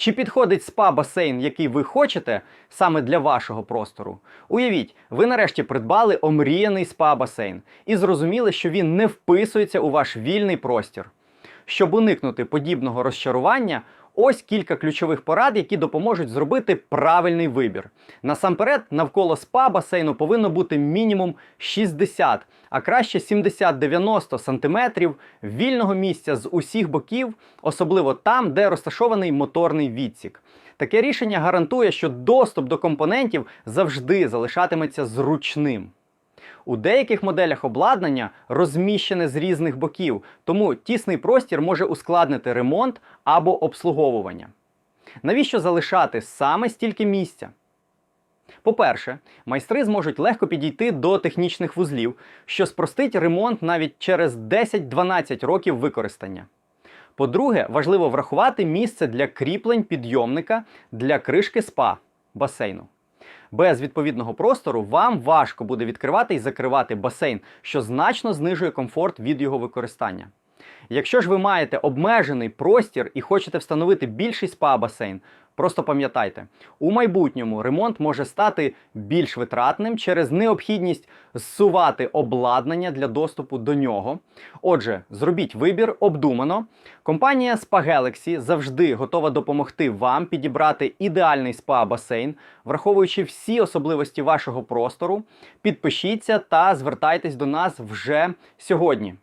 Чи підходить спа-басейн, який ви хочете, саме для вашого простору? Уявіть, ви нарешті придбали омріяний спа-басейн і зрозуміли, що він не вписується у ваш вільний простір. Щоб уникнути подібного розчарування, ось кілька ключових порад, які допоможуть зробити правильний вибір. Насамперед, навколо спа басейну повинно бути мінімум 60, а краще 70-90 сантиметрів вільного місця з усіх боків, особливо там, де розташований моторний відсік. Таке рішення гарантує, що доступ до компонентів завжди залишатиметься зручним. У деяких моделях обладнання розміщене з різних боків, тому тісний простір може ускладнити ремонт або обслуговування. Навіщо залишати саме стільки місця? По-перше, майстри зможуть легко підійти до технічних вузлів, що спростить ремонт навіть через 10-12 років використання. По-друге, важливо врахувати місце для кріплень підйомника для кришки спа басейну. Без відповідного простору вам важко буде відкривати і закривати басейн, що значно знижує комфорт від його використання. Якщо ж ви маєте обмежений простір і хочете встановити більший спа-басейн, просто пам'ятайте, у майбутньому ремонт може стати більш витратним через необхідність зсувати обладнання для доступу до нього. Отже, зробіть вибір обдумано. Компанія Spa завжди готова допомогти вам підібрати ідеальний спа-басейн, враховуючи всі особливості вашого простору. Підпишіться та звертайтесь до нас вже сьогодні.